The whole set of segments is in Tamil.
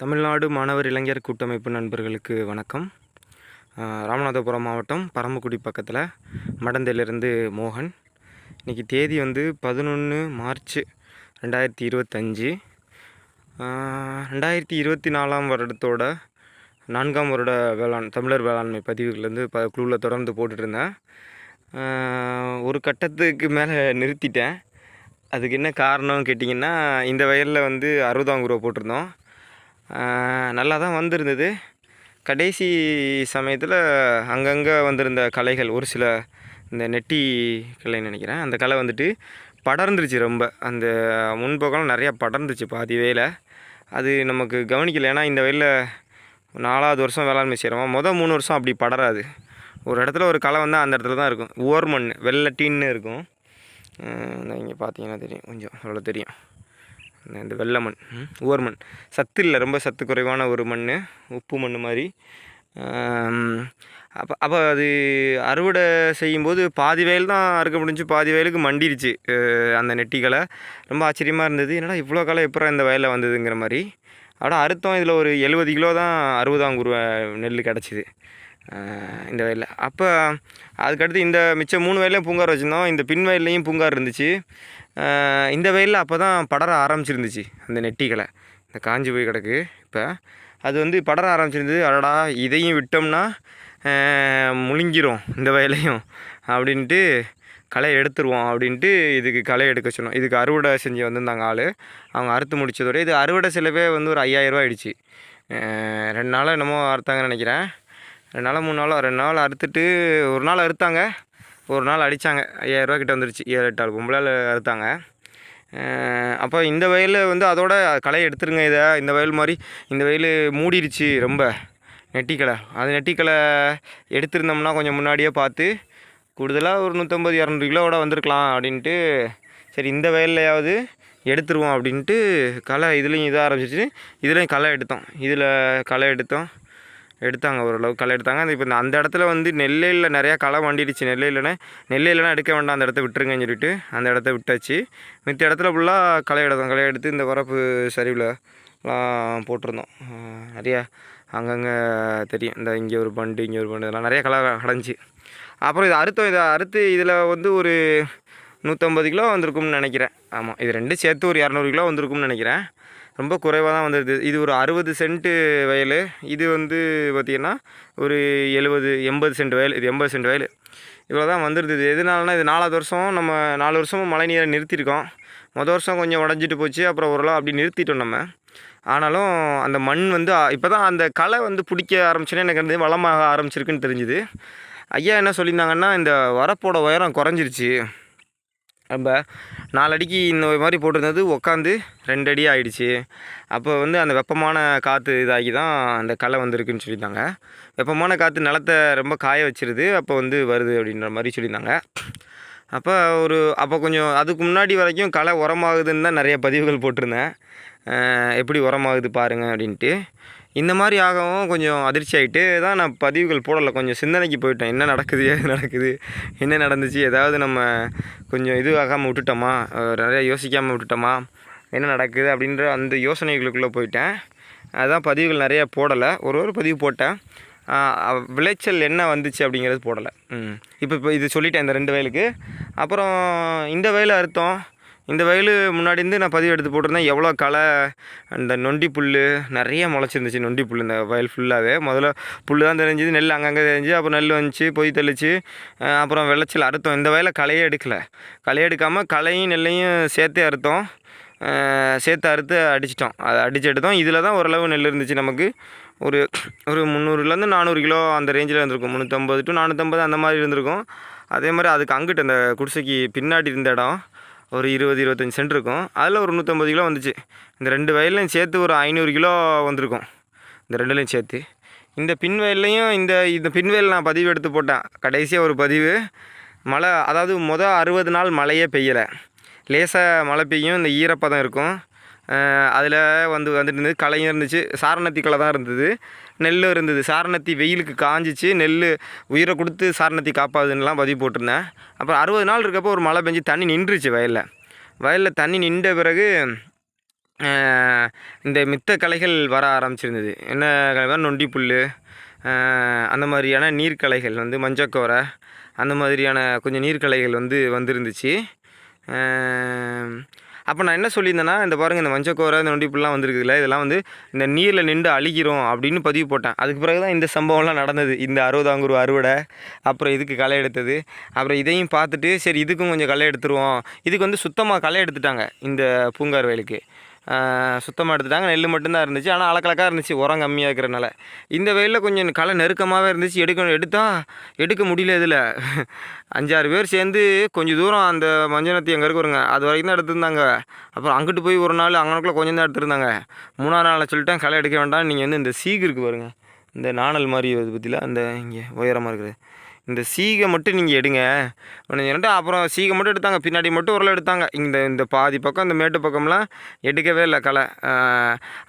தமிழ்நாடு மாணவர் இளைஞர் கூட்டமைப்பு நண்பர்களுக்கு வணக்கம். ராமநாதபுரம் மாவட்டம் பரமக்குடி பக்கத்தில் மடந்தையிலிருந்து மோகன். இன்றைக்கி தேதி வந்து பதினொன்று மார்ச் ரெண்டாயிரத்தி இருபத்தஞ்சி. ரெண்டாயிரத்தி இருபத்தி நாலாம் வருடத்தோட நான்காம் வருட வேளாண் தமிழர் வேளாண்மை பதிவுகள்லேருந்து ப குழுவில் தொடர்ந்து போட்டுட்ருந்தேன். ஒரு கட்டத்துக்கு மேலே நிறுத்திட்டேன். அதுக்கு என்ன காரணம் கேட்டிங்கன்னா இந்த வயலில் வந்து அறுபதாம் குருவை போட்டிருந்தோம். நல்லா தான் வந்திருந்தது. கடைசி சமயத்தில் அங்கங்கே வந்திருந்த கலைகள் ஒரு சில இந்த நெட்டி கலைன்னு நினைக்கிறேன். அந்த கலை வந்துட்டு படர்ந்துருச்சு ரொம்ப. அந்த முன்பக்கம் நிறையா படர்ந்துச்சு பாதி வேலை. அது நமக்கு கவனிக்கல. ஏன்னா இந்த வயலில் நாலாவது வருஷம் வேளாண்மை செய்கிறோமா மொதல் மூணு வருஷம் அப்படி படராது. ஒரு இடத்துல ஒரு களை வந்தால் அந்த இடத்துல தான் இருக்கும். ஓர் மண் வெள்ளை டீன்னு இருக்கும். இங்கே பார்த்தீங்கன்னா தெரியும். கொஞ்சம் அவ்வளோ தெரியும். இந்த- இந்த வெள்ளை மண் ம், உவர் மண். சத்து இல்லை ரொம்ப சத்து குறைவான ஒரு மண் உப்பு மண் மாதிரி. அப்போ அப்போ அது அறுவடை செய்யும்போது பாதி வயல் தான் அறுக்க முடிஞ்சு பாதி வயலுக்கு மண்டிருச்சு அந்த நெட்டிகளை. ரொம்ப ஆச்சரியமாக இருந்தது. என்னடா இவ்வளோ காலம் எப்பறம் இந்த வயலில் வந்ததுங்கிற மாதிரி. அட அறுத்தம். இதில் ஒரு எழுபது கிலோ தான் அறுபதாங்குருவ நெல் கிடச்சிது இந்த வயலில். அப்போ அதுக்கடுத்து இந்த மிச்சம் மூணு வயல்லையும் பூங்கார் வச்சுருந்தோம். இந்த பின் வயல்லையும் பூங்கார் இருந்துச்சு. இந்த வயலில் அப்போ தான் படர ஆரம்பிச்சிருந்துச்சு அந்த நெட்டிகளை. இந்த காஞ்சி போய் கிடக்கு இப்போ. அது வந்து படர ஆரம்பிச்சிருந்தது அடடா இதையும் விட்டோம்னா முழுங்கிரும் இந்த வயலையும் அப்படின்ட்டு களை எடுத்துருவோம் அப்படின்ட்டு இதுக்கு களை எடுக்க சொன்னோம். இதுக்கு அறுவடை செஞ்சு வந்திருந்தாங்க ஆள். அவங்க அறுத்து முடித்ததோட இது அறுவடை செலவே வந்து ஒரு ஐயாயிரரூவா ஆயிடுச்சு. ரெண்டு நாளாக என்னமோ அறுத்தாங்கன்னு நினைக்கிறேன். ரெண்டு நாளாக மூணு நாளாக ரெண்டு நாள் அறுத்துட்டு ஒரு நாள் அறுத்தாங்க. ஒரு நாள் அடித்தாங்க ஐயாயிரரூவா கிட்ட வந்துருச்சு. ஏழு எட்டு ஆள் பொம்பளால் அறுத்தாங்க. அப்போ இந்த வயலில் வந்து அதோட களை எடுத்துருங்க இதை. இந்த வயல் மாதிரி இந்த வயல் மூடிடுச்சு ரொம்ப. நெட்டிக்களை அது நெட்டிக்களை எடுத்திருந்தோம்னா கொஞ்சம் முன்னாடியே பார்த்து கூடுதலாக ஒரு நூற்றம்பது இரநூறு கிலோவோட வந்திருக்கலாம் அப்படின்ட்டு சரி இந்த வயல்லையாவது எடுத்துருவோம் அப்படின்ட்டு களை இதுலேயும் இதாக ஆரம்பிச்சிச்சு இதுலேயும் களை எடுத்தோம். இதில் களை எடுத்தோம். எடுத்தாங்க ஓரளவு களை எடுத்தாங்க. அந்த இப்போ இந்த அந்த இடத்துல வந்து நெல்லையில் நிறையா களை வண்டிடுச்சு. நெல்லை இல்லைன்னா நெல்லை இல்லைன்னா எடுக்க வேண்டாம் அந்த இடத்த விட்டுருங்கன்னு சொல்லிட்டு அந்த இடத்த விட்டாச்சு. மித்த இடத்துல ஃபுல்லாக களை எடுத்தோம். களை எடுத்து இந்த வரப்பு சரிவில் போட்டிருந்தோம். நிறையா அங்கங்கே தெரியும். இந்த இங்கே ஒரு பண்டு இங்கே ஒரு பண்டு இதெல்லாம் நிறைய களை கடைஞ்சி அப்புறம் இது அறுத்தம். இதை அறுத்து இதில் வந்து ஒரு நூற்றம்பது கிலோ வந்திருக்கும்னு நினைக்கிறேன். ஆமாம் இது ரெண்டும் சேர்த்து ஒரு இரநூறு கிலோ வந்திருக்கும்னு நினைக்கிறேன். ரொம்ப குறைவாக தான் வந்துருது இது ஒரு அறுபது சென்ட்டு வயல். இது வந்து பார்த்திங்கன்னா ஒரு எழுபது எண்பது சென்ட் வயல். இது எண்பது சென்ட் வயல். இவ்வளோ தான் வந்துருது இது எதனாலனா இது நாலாவது வருஷம் நம்ம நாலு வருஷமும் மழை நீரை நிறுத்தியிருக்கோம் மொதல் வருஷம் கொஞ்சம் உடஞ்சிட்டு போச்சு. அப்புறம் ஓரளவு அப்படி நிறுத்திட்டோம் நம்ம. ஆனாலும் அந்த மண் வந்து இப்போ தான் அந்த களை வந்து பிடிக்க ஆரம்பிச்சோன்னே எனக்கு வந்து வளமாக ஆரம்பிச்சிருக்குன்னு தெரிஞ்சுது. ஐயா என்ன சொல்லியிருந்தாங்கன்னா இந்த வரப்போட உயரம் குறைஞ்சிருச்சு. நம்ம நாலடிக்கு இந்த மாதிரி போட்டிருந்தது உக்காந்து ரெண்டு அடி ஆகிடுச்சு அப்போ வந்து அந்த வெப்பமான காற்று இதாகி தான் அந்த களை வந்திருக்குன்னு சொல்லியிருந்தாங்க. வெப்பமான காற்று நிலத்தை ரொம்ப காய வச்சிருது அப்போ வந்து வருது அப்படின்ற மாதிரி சொல்லியிருந்தாங்க. அப்போ ஒரு அப்போ கொஞ்சம் அதுக்கு முன்னாடி வரைக்கும் களை உரமாகுதுன்னு தான் நிறைய பதிவுகள் போட்டிருந்தேன். எப்படி உரமாகுது பாருங்கள் அப்படின்ட்டு. இந்த மாதிரி ஆகவும் கொஞ்சம் அதிர்ச்சி ஆகிட்டு தான் நான் பதிவுகள் போடலை. கொஞ்சம் சிந்தனைக்கு போயிட்டேன். என்ன நடக்குது ஏது நடக்குது என்ன நடந்துச்சு ஏதாவது நம்ம கொஞ்சம் இது ஆகாமல் விட்டுட்டோமா நிறையா யோசிக்காமல் விட்டுட்டோமா? என்ன நடக்குது அப்படின்ற அந்த யோசனைகளுக்குள்ளே போயிட்டேன். அதான் பதிவுகள் நிறையா போடலை. ஒரு ஒரு பதிவு போட்டேன். விளைச்சல் என்ன வந்துச்சு அப்படிங்கிறது போடலை. ம். இப்போ இப்போ இது சொல்லிட்டேன் இந்த ரெண்டு வயலுக்கு. அப்புறம் இந்த வயலை அறுத்தோம் இந்த வயல் முன்னாடி இருந்து நான் பதிவு எடுத்து போட்டிருந்தேன். எவ்வளோ களை அந்த நொண்டி புல் நிறைய முளைச்சிருந்துச்சு நொண்டி புல் இந்த வயல் ஃபுல்லாகவே முதல்ல புல் தான் தெரிஞ்சுது நெல் அங்கங்கே தெரிஞ்சு அப்புறம் நெல் வந்துச்சு பொய் தெளிச்சு அப்புறம் விளைச்சல் அறுத்தோம். இந்த வயலை களையே எடுக்கலை. களையே எடுக்காமல் களையும் நெல்லையும் சேர்த்தே அறுத்தோம். சேர்த்து அறுத்து அடிச்சிட்டோம். அதை அடிச்சு எடுத்தோம். இதில் தான் ஓரளவு நெல் இருந்துச்சு நமக்கு. ஒரு ஒரு முந்நூறுலேருந்து நானூறு கிலோ அந்த ரேஞ்சில் இருந்திருக்கும். முந்நூற்றம்பது டு நானூற்றம்பது அந்த மாதிரி இருந்திருக்கும். அதே மாதிரி அதுக்கு அங்கிட்டு அந்த குடிசைக்கு பின்னாடி இருந்த இடம். ஒரு இருபது இருபத்தஞ்சி சென்ட் இருக்கும். அதில் ஒரு நூற்றம்பது கிலோ வந்துச்சு. இந்த ரெண்டு வயல்லையும் சேர்த்து ஒரு ஐநூறு கிலோ வந்திருக்கும். இந்த ரெண்டுலையும் சேர்த்து. இந்த பின் வயல்லையும் இந்த இந்த பின் வயல் நான் பதிவு எடுத்து போட்டேன். கடைசியாக ஒரு பதிவு. மழை அதாவது மொதல் அறுபது நாள் மழையே பெய்யலை. லேசாக மழை பெய்யும். இந்த ஈரப்பதம் இருக்கும். அதில் வந்து வந்துட்டு இருந்தது. களையும் இருந்துச்சு. சாரணத்தி களை தான் இருந்தது. நெல் இருந்தது. சாரணத்தி வெயிலுக்கு காஞ்சிச்சு. நெல் உயிரை கொடுத்து சாரணத்தி காப்பாதுன்னெலாம் பதிவு போட்டிருந்தேன். அப்புறம் அறுபது நாள் இருக்கப்போ ஒரு மழை பெஞ்சு தண்ணி நின்றுச்சு வயலில். வயலில் தண்ணி நின்ற பிறகு இந்த மித்த கலைகள் வர ஆரம்பிச்சிருந்தது. என்ன கலை நொண்டி புல் அந்த மாதிரியான நீர்க்கலைகள் வந்து மஞ்சக்கோரை அந்த மாதிரியான கொஞ்சம் நீர்க்கலைகள் வந்து வந்திருந்துச்சு. அப்போ நான் என்ன சொல்லியிருந்தேன்னா இந்த பாருங்கள் இந்த மஞ்சக்கோரை இந்த நொண்டிப்புல்லாம் வந்திருக்குதுல்ல இதெல்லாம் வந்து இந்த நீரில் நின்று அழிக்கிறோம் அப்படின்னு பதிவு போட்டேன். அதுக்கு பிறகு தான் இந்த சம்பவம்லாம் நடந்தது. இந்த அறுபதாங்குரு அறுவடை அப்புறம் இதுக்கு களை எடுத்தது. அப்புறம் இதையும் பார்த்துட்டு சரி இதுக்கும் கொஞ்சம் களை எடுத்துருவோம். இதுக்கு வந்து சுத்தமாக களை எடுத்துட்டாங்க இந்த பூங்கார் வயலுக்கு. சுத்தமாக எடுத்துட்டாங்க. நெல் மட்டும்தான் இருந்துச்சு. ஆனால் அளக்கலக்காக இருந்துச்சு. உரம் கம்மியாக இருக்கிறனால. இந்த வெயிலில் கொஞ்சம் களை நெருக்கமாகவே இருந்துச்சு. எடுக்க எடுத்தால் எடுக்க முடியல இதில். அஞ்சாறு பேர் சேர்ந்து கொஞ்சம் தூரம் அந்த மஞ்சனத்தி எங்கே இருக்குறங்க அது வரைக்கும் தான் எடுத்திருந்தாங்க. அப்புறம் அங்கிட்டு போய் ஒரு நாள் அங்கனக்குள்ளே கொஞ்சம் தான் எடுத்திருந்தாங்க. மூணாவது நாள் சொல்லிட்டேன் களை எடுக்க வேண்டாம் நீங்கள் வந்து இந்த சீக்கு இருக்கு பாருங்கள் இந்த நாணல் மாதிரி இது பற்றியில் அந்த இங்கே உயரமாக இருக்குது. இந்த சீகை மட்டும் நீங்கள் எடுங்க. ஒன்று அப்புறம் சீகை மட்டும் எடுத்தாங்க. பின்னாடி மட்டும் உரல் எடுத்தாங்க. இந்த இந்த பாதி பக்கம் இந்த மேட்டு பக்கம்லாம் எடுக்கவே இல்லை களை.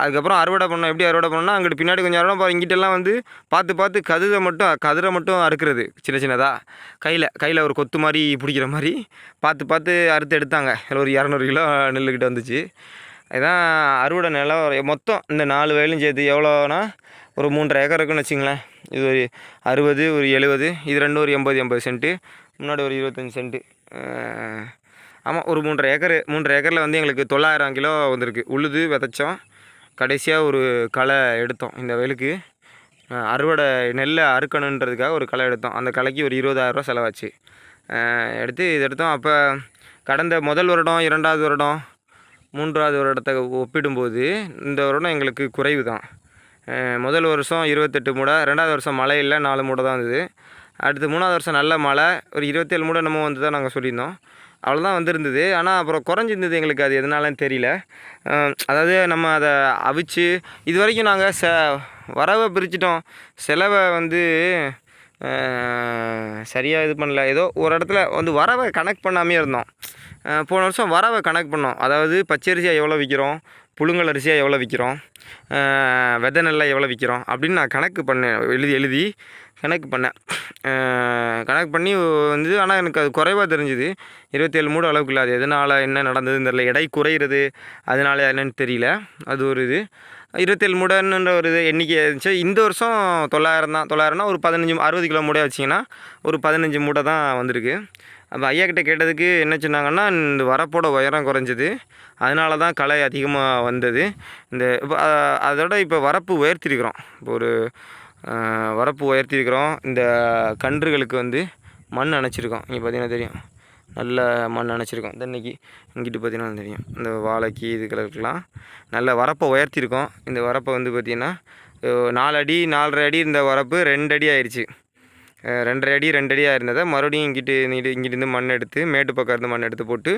அதுக்கப்புறம் அறுவடை பண்ணோம் எப்படி அறுவடை பண்ணோம்னா அங்கிட்டு பின்னாடி கொஞ்சம் அறுவடை பாரு இங்கிட்டெல்லாம் வந்து பார்த்து பார்த்து கதிரை மட்டும் கதிரை மட்டும் அறுக்கிறது. சின்ன சின்னதாக கையில் கையில் ஒரு கொத்து மாதிரி பிடிக்கிற மாதிரி பார்த்து பார்த்து அறுத்து எடுத்தாங்க. அதில் ஒரு இரநூறு கிலோ நெல்லுக்கிட்ட வந்துச்சு. இதுதான் அறுவடை நிலம். மொத்தம் இந்த நாலு வயலும் சேர்த்து எவ்வளோனா ஒரு மூன்றரை ஏக்கர் இருக்குன்னு வச்சுங்களேன். இது ஒரு அறுபது ஒரு எழுபது இது ரெண்டும் ஒரு எண்பது எண்பது சென்ட்டு. முன்னாடி ஒரு இருபத்தஞ்சி சென்ட்டு. ஆமாம் ஒரு மூன்றரை ஏக்கர் மூன்றரை ஏக்கரில் வந்து எங்களுக்கு தொள்ளாயிரம் கிலோ வந்திருக்கு. உழுது விதைச்சோம். கடைசியாக ஒரு களை எடுத்தோம் இந்த வெயிலுக்கு. அறுவடை நெல்லை அறுக்கணுன்றதுக்காக ஒரு களை எடுத்தோம். அந்த களைக்கு ஒரு இருபதாயிரரூவா செலவாச்சு. எடுத்து இது எடுத்தோம். அப்போ கடந்த முதல் வருடம் இரண்டாவது வருடம் மூன்றாவது வருடத்தை ஒப்பிடும்போது இந்த வருடம் எங்களுக்கு குறைவு தான் முதல் வருஷம் இருபத்தெட்டு மூடை ரெண்டாவது வருஷம் மழை இல்லை நாலு மூடை தான் வந்தது. அடுத்து மூணாவது வருஷம் நல்ல மழை ஒரு இருபத்தேழு மூடை நம்ம வந்து தான் நாங்கள் சொல்லியிருந்தோம். அவ்வளோதான் வந்திருந்தது. ஆனால் அப்புறம் குறைஞ்சிருந்தது எங்களுக்கு அது எதனாலன்னு தெரியல. அதாவது நம்ம அதை அவிச்சு இது வரைக்கும் நாங்கள் ச வரவை பிரிச்சிட்டோம். செலவை வந்து சரியாக இது பண்ணல. ஏதோ ஒரு இடத்துல வந்து வரவை கனெக்ட் பண்ணாமே இருந்தோம். போன வருஷம் வரவை கணக்கு பண்ணோம். அதாவது பச்சரிசியாக எவ்வளோ விற்கிறோம் புழுங்கல் அரிசியாக எவ்வளோ விற்கிறோம் வெதை விதை நெல்லை எவ்வளோ விற்கிறோம் அப்படின்னு நான் கணக்கு பண்ணேன். எழுதி எழுதி. கணக்கு பண்ணேன் கணக்கு பண்ணி வந்து ஆனால் எனக்கு அது குறைவாக தெரிஞ்சுது. இருபத்தேழு மூடு அளவுக்கு இல்லை. அது எதனால் என்ன நடந்ததுன்னு தெரியல. எடை குறையிறது அதனால என்னன்னு தெரியல. அது ஒரு இது. இருபத்தேழு மூடன்னுன்ற ஒரு இது எண்ணிக்கை இருந்துச்சு. இந்த வருஷம் தொள்ளாயிரம் தான். தொள்ளாயிரம்னா ஒரு பதினஞ்சு அறுபது கிலோ மூடை வச்சிங்கன்னா ஒரு பதினஞ்சு மூடை தான் வந்திருக்கு. அப்போ ஐயா கிட்டே கேட்டதுக்கு என்ன சொன்னாங்கன்னா இந்த வரப்போட உயரம் குறைஞ்சது. அதனால தான் களை அதிகமாக வந்தது. இந்த இப்போ அதோட இப்போ வரப்பு உயர்த்திருக்கிறோம். இப்போ ஒரு வரப்பு உயர்த்திருக்கிறோம் இந்த கன்றுகளுக்கு வந்து மண் அணைச்சிருக்கோம். இங்கே பார்த்தீங்கன்னா தெரியும். நல்ல மண் அணைச்சிருக்கோம். தென்னைக்கு இங்கிட்டு பார்த்தீங்கன்னா தெரியும். இந்த வாழைக்கு இதுகளுக்கெல்லாம் நல்ல வரப்பை உயர்த்திருக்கோம் இந்த வரப்பை வந்து பார்த்திங்கன்னா நாலு அடி நாலரை அடி இருந்த வரப்பு ரெண்டு அடி ஆயிடுச்சு ரெண்டரை அடி ரெண்டு அடியாக இருந்ததை மறுபடியும் இங்கிட்டு இங்கிட்டு இங்கிட்டு மண் எடுத்து மேட்டு பக்கம் இருந்து மண் எடுத்து போட்டு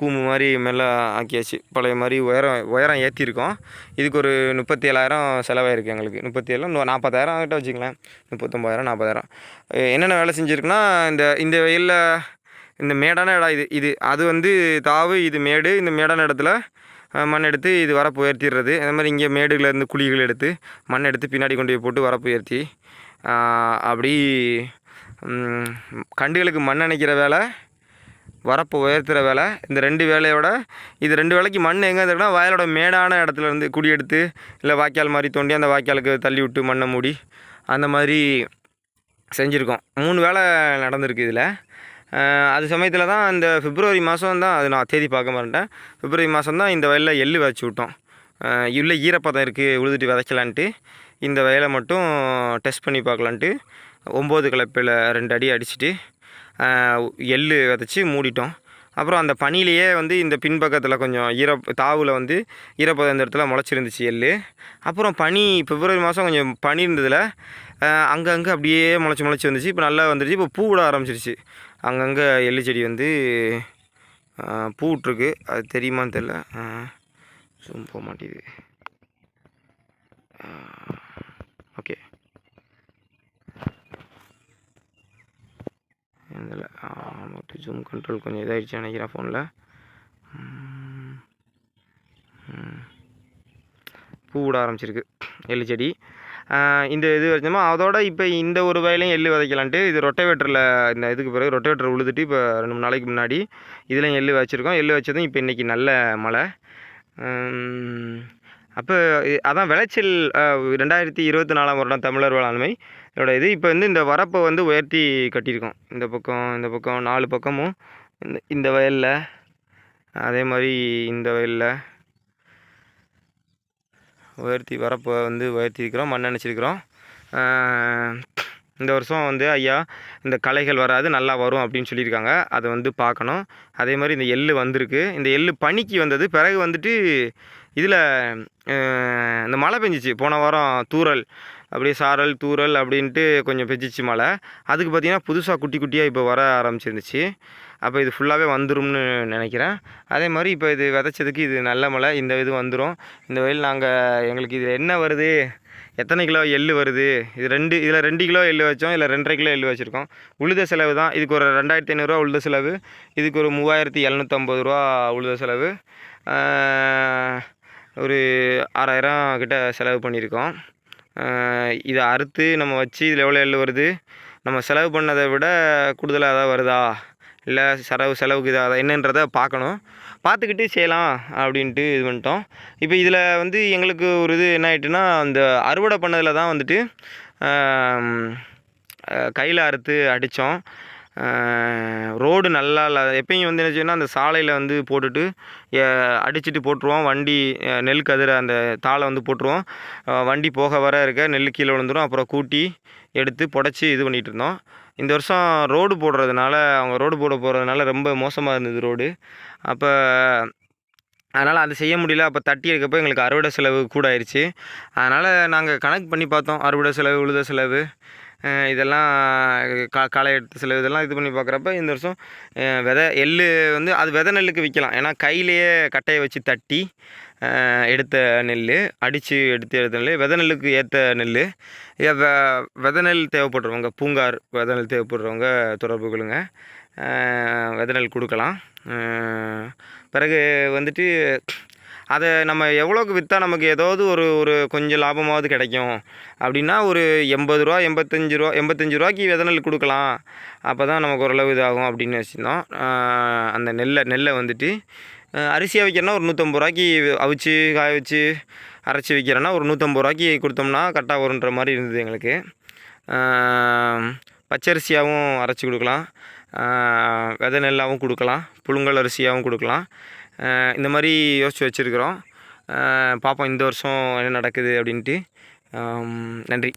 கூம்பு மாதிரி மெல்ல ஆக்கியாச்சு. பழைய மாதிரி உயரம் உயரம் ஏற்றிருக்கோம் இதுக்கு ஒரு முப்பத்தி ஏழாயிரம் செலவாயிருக்கு எங்களுக்கு. முப்பத்தி ஏழு நாற்பதாயிரம் கிட்ட வச்சுங்களேன் முப்பத்தொம்பதாயிரம் நாற்பதாயிரம். என்னென்ன வேலை செஞ்சுருக்குன்னா இந்த இந்த வெயிலில் இந்த மேடான இடம் இது இது அது வந்து தாவு இது மேடு இந்த மேடான இடத்துல மண் எடுத்து இது வரப்பு உயர்த்திடுறது. அந்த மாதிரி இங்கே மேடுகளிலேருந்து குழிகள் எடுத்து மண் எடுத்து பின்னாடி கொண்டு போய் போட்டு வரப்பு உயர்த்தி அப்படி கண்டுகளுக்கு மண் அணைக்கிற வேலை வரப்பு உயர்த்துகிற வேலை. இந்த ரெண்டு வேலையோட இது ரெண்டு வேலைக்கு மண் எங்கே இருக்குன்னா வயலோட மேடான இடத்துல இருந்து குடி எடுத்து இல்லை வாய்க்கால் மாதிரி தோண்டி அந்த வாய்க்காலுக்கு தள்ளி விட்டு மண்ணை மூடி அந்த மாதிரி செஞ்சுருக்கோம். மூணு வேலை நடந்திருக்கு இதில். அது சமயத்தில் தான் இந்த பிப்ரவரி மாதம் தான் அது நான் தேதி பார்க்க மாட்டேன் பிப்ரவரி மாதம் தான் இந்த வயலில் எள்ளு வச்சு விட்டோம். இல்லை ஈரப்பதம் இருக்குது உழுதுட்டு விதைக்கலான்ட்டு. இந்த வயலை மட்டும் டெஸ்ட் பண்ணி பார்க்கலான்ட்டு ஒம்பது கலப்பில் ரெண்டு அடி அடிச்சுட்டு எள்ளு விதைச்சி மூடிட்டோம். அப்புறம் அந்த பனிலேயே வந்து இந்த பின்பக்கத்தில் கொஞ்சம் ஈர தாவில் வந்து ஈரப்பதம் இந்த இடத்துல முளைச்சிருந்துச்சு எள்ளு. அப்புறம் பனி பிப்ரவரி மாதம் கொஞ்சம் பனி இருந்ததில் அங்கங்கே அப்படியே முளைச்சி முளைச்சி வந்துச்சு. இப்போ நல்லா வந்துருச்சு. இப்போ பூ விட ஆரம்பிச்சிருச்சு. அங்கங்கே எள்ளு செடி வந்து பூ விட்ருக்கு அது தெரியுமான்னு தெரில போக மாட்டேங்குது. இதில். ஆமாம் ஜூம் கண்ட்ரோல் கொஞ்சம் இதாகிடுச்சு நினைக்கிறேன் ஃபோனில் பூ விட ஆரம்பிச்சிருக்கு எள்ளு செடி. இந்த இது வச்சோமா அதோட இப்போ இந்த ஒரு வயலையும் எள்ளு விதைக்கலான்ட்டு இது ரொட்டவேட்டரில் இந்த இதுக்கு பிறகு ரொட்டவேட்டர் உழுதுட்டு இப்போ ரெண்டு மூணு நாளைக்கு முன்னாடி இதுலையும் எள்ளு வச்சுருக்கோம். எள்ளு வச்சதும் இப்போ இன்றைக்கி நல்ல மழை. அப்போ அதான் விளைச்சல் ரெண்டாயிரத்தி இருபத்தி நாலாம் வருடம் தமிழர் வேளாண்மை. இதோட இது இப்போ வந்து இந்த வரப்பை வந்து உயர்த்தி கட்டியிருக்கோம். இந்த பக்கம் இந்த பக்கம் நாலு பக்கமும். இந்த இந்த வயலில் அதே மாதிரி இந்த வயலில் உயர்த்தி வரப்பை வந்து உயர்த்தியிருக்கிறோம் மண் அணைச்சிருக்கிறோம் இந்த வருஷம் வந்து ஐயா இந்த களைகள் வராது நல்லா வரும் அப்படின்னு சொல்லியிருக்காங்க. அதை வந்து பார்க்கணும். அதே மாதிரி இந்த எள்ளு வந்திருக்கு. இந்த எள்ளு பனிக்கு வந்தது. பிறகு வந்துட்டு இதில் இந்த மழை பெஞ்சிச்சு. போன வாரம் தூரல் அப்படியே சாரல் தூரல் அப்படின்ட்டு கொஞ்சம் பெஞ்சிச்சு மழை. அதுக்கு பார்த்திங்கன்னா புதுசாக குட்டி குட்டியாக இப்போ வர ஆரம்பிச்சிருந்துச்சு. அப்போ இது ஃபுல்லாகவே வந்துரும்னு நினைக்கிறேன். அதே மாதிரி இப்போ இது விதைச்சதுக்கு இது நல்ல மழை. இந்த இது வந்துடும் இந்த வயல் நாங்கள் எங்களுக்கு இது என்ன வருது? எத்தனை கிலோ எள்ளு வருது? இது ரெண்டு இதில் ரெண்டு கிலோ எள்ளு வச்சோம் இல்லை ரெண்டரை கிலோ எள் வச்சுருக்கோம். உழுத செலவு தான். இதுக்கு ஒரு ரெண்டாயிரத்தி ஐநூறுரூவா உழுத செலவு. இதுக்கு ஒரு மூவாயிரத்தி எழுநூற்றம்பது ரூபா உழுத செலவு. ஒரு ஆறாயிரம் கிட்ட செலவு பண்ணியிருக்கோம். இதை அறுத்து நம்ம வச்சு இதில் எவ்வளோ எள்ளு வருது? நம்ம செலவு பண்ணதை விட கூடுதலாக ஏதாவது வருதா? இல்லை செலவு செலவுக்கு இதாக என்னன்றதை பார்க்கணும். பார்த்துக்கிட்டு செய்யலாம் அப்படின்ட்டு இது பண்ணிட்டோம். இப்போ இதில் வந்து எங்களுக்கு ஒரு இது என்ன ஆயிட்டுன்னா அந்த அறுவடை பண்ணதில் தான் வந்துட்டு கையில் அறுத்து அடித்தோம். ரோடு நல்லா இல்லாத எப்பயும் வந்து என்ன செய்யணும்னா அந்த சாலையில் வந்து போட்டுட்டு அடிச்சுட்டு அடிச்சிட்டு போட்டுருவோம். வண்டி நெல் கதிர அந்த தாளை வந்து போட்டுருவோம். வண்டி போக வர இருக்க நெல் கீழே விழுந்துரும். அப்புறம் கூட்டி எடுத்து புடச்சி இது பண்ணிகிட்டு இருந்தோம். இந்த வருஷம் ரோடு போடுறதுனால அவங்க ரோடு போட போகிறதுனால ரொம்ப மோசமாக இருந்தது ரோடு. அப்போ அதனால் அது செய்ய முடியல. அப்போ தட்டி எடுக்கப்போ எங்களுக்கு அறுவடை செலவு கூட ஆயிடுச்சு அதனால் நாங்கள் கணக்கு பண்ணி பார்த்தோம். அறுவடை செலவு உழுத செலவு இதெல்லாம் கா களை எடுத்து செலவு இதெல்லாம் இது பண்ணி பார்க்குறப்ப இந்த வருஷம் அஹ் விதை எள்ளு வந்து அது விதை நெல்லுக்கு விற்கலாம் ஏன்னா கையிலேயே கட்டையை வச்சு தட்டி எடுத்த நெல் அடித்து எடுத்து எடுத்த நெல் வித நெல்லுக்கு ஏற்ற நெல் இதை வெ நெல் தேவைப்படுறவங்க பூங்கார் வித நெல் தேவைப்படுறவங்க தொடர்பு கொள்ளுங்க அஹ் நெல் கொடுக்கலாம் பிறகு வந்துட்டு அதை நம்ம எவ்வளோக்கு விற்றா நமக்கு ஏதாவது ஒரு ஒரு கொஞ்சம் லாபமாவது கிடைக்கும். அப்படின்னா ஒரு எண்பது ரூபா எண்பத்தஞ்சு ரூபா எண்பத்தஞ்சு ரூபாய்க்கு விதை நெல் கொடுக்கலாம். அப்போ தான் நமக்கு ஓரளவு இதாகும் அப்படின்னு வச்சுருந்தோம். அந்த நெல்லை நெல்லை வந்துட்டு ஆஹ் அரிசியாக ஒரு நூற்றம்பது ரூபாய்க்கு அவிச்சு காய வச்சு அரைச்சி விற்கிறோன்னா ஒரு நூற்றம்பது ரூபாய்க்கு கொடுத்தோம்னா கரெக்டாக வருன்ற மாதிரி இருந்தது எங்களுக்கு. பச்சரிசியாகவும் அரைச்சி கொடுக்கலாம். விதை நெல்லாகவும் கொடுக்கலாம். புழுங்கல் அரிசியாகவும் கொடுக்கலாம். இந்த மாதிரி யோசித்து வச்சுருக்குறோம். பார்ப்போம் இந்த வருஷம் என்ன நடக்குது அப்படின்ட்டு. நன்றி.